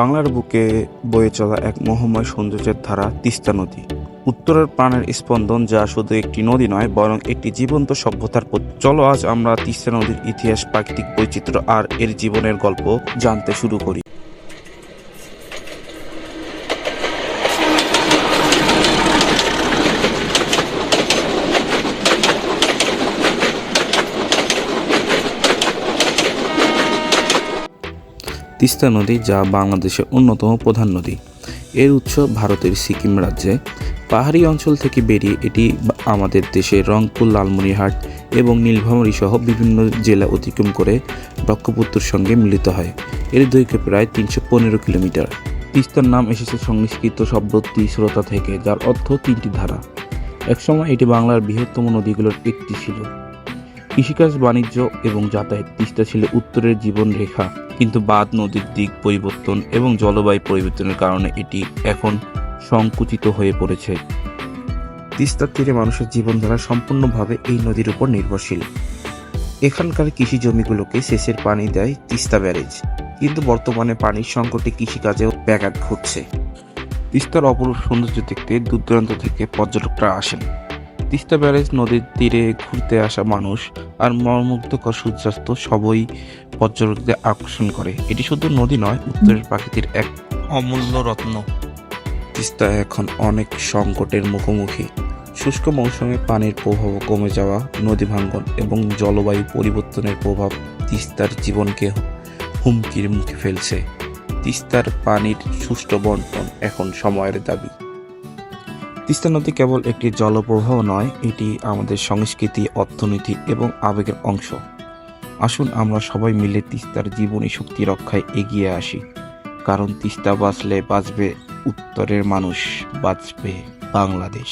বাংলার বুকে বয়ে চলা এক মহময় সৌন্দর্যের ধারা তিস্তা নদী উত্তরের প্রাণের স্পন্দন যা শুধু একটি নদী নয়, বরং একটি জীবন্ত সভ্যতার। চলো আজ আমরা তিস্তা নদীর ইতিহাস, প্রাকৃতিক বৈচিত্র্য আর এর জীবনের গল্প জানতে শুরু করি তিস্তা নদী যা বাংলাদেশের অন্যতম প্রধান নদী। এর উৎস ভারতের সিকিম রাজ্যে। পাহাড়ি অঞ্চল থেকে বেরিয়ে এটি আমাদের দেশের রংপুর, লালমনিরহাট এবং নীলফামারী সহ বিভিন্ন জেলা অতিক্রম করে ব্রহ্মপুত্রের সঙ্গে মিলিত হয়। এর দৈর্ঘ্য প্রায় তিনশো পনেরো কিলোমিটার। তিস্তার নাম এসেছে সংস্কৃত শব্দ তিস্রতা থেকে, যার অর্থ তিনটি ধারা। একসময় এটি বাংলার বৃহত্তম নদীগুলোর একটি ছিল। কৃষিকাজ, বাণিজ্য এবং যাতায়াত। তিস্তা ছিল উত্তরের জীবন রেখা কিন্তু বাদ নদীর দিক পরিবর্তন এবং জলবায়ু পরিবর্তনের কারণে এটি এখন সংকুচিত হয়ে পড়েছে। তিস্তার তীরে মানুষের জীবনধারা সম্পূর্ণভাবে এই নদীর উপর নির্ভরশীল। এখানকার কৃষি জমিগুলোকে সেচের পানি দেয় তিস্তা ব্যারেজ, কিন্তু বর্তমানে পানির সংকটে কৃষিকাজেও ব্যাঘাত ঘটছে। তিস্তার অপরূপ সৌন্দর্য দেখতে দূর দূরান্ত থেকে পর্যটকরা আসেন। তিস্তা ব্যারেজ নদীর তীরে ঘুরতে আসা মানুষ আর মর্মুগ্ধকর সূর্যাস্ত সবই পর্যটকদের আকর্ষণ করে। এটি শুধু নদী নয়, উত্তরের প্রাকৃতির এক অমূল্য রত্ন। তিস্তা এখন অনেক সংকটের মুখোমুখি। শুষ্ক মৌসুমে পানির প্রভাব কমে যাওয়া, নদী ভাঙ্গন এবং জলবায়ু পরিবর্তনের প্রভাব তিস্তার জীবনকে হুমকির মুখে ফেলছে। তিস্তার পানির সুষ্ঠু বন্টন এখন সময়ের দাবি। তিস্তা নদী কেবল একটি জলপ্রবাহ নয়, এটি আমাদের সংস্কৃতি, অর্থনীতি এবং আবেগের অংশ। আসুন আমরা সবাই মিলে তিস্তার জীবনী শক্তি রক্ষায় এগিয়ে আসি, কারণ তিস্তা বাঁচলে বাঁচবে উত্তরের মানুষ, বাঁচবে বাংলাদেশ।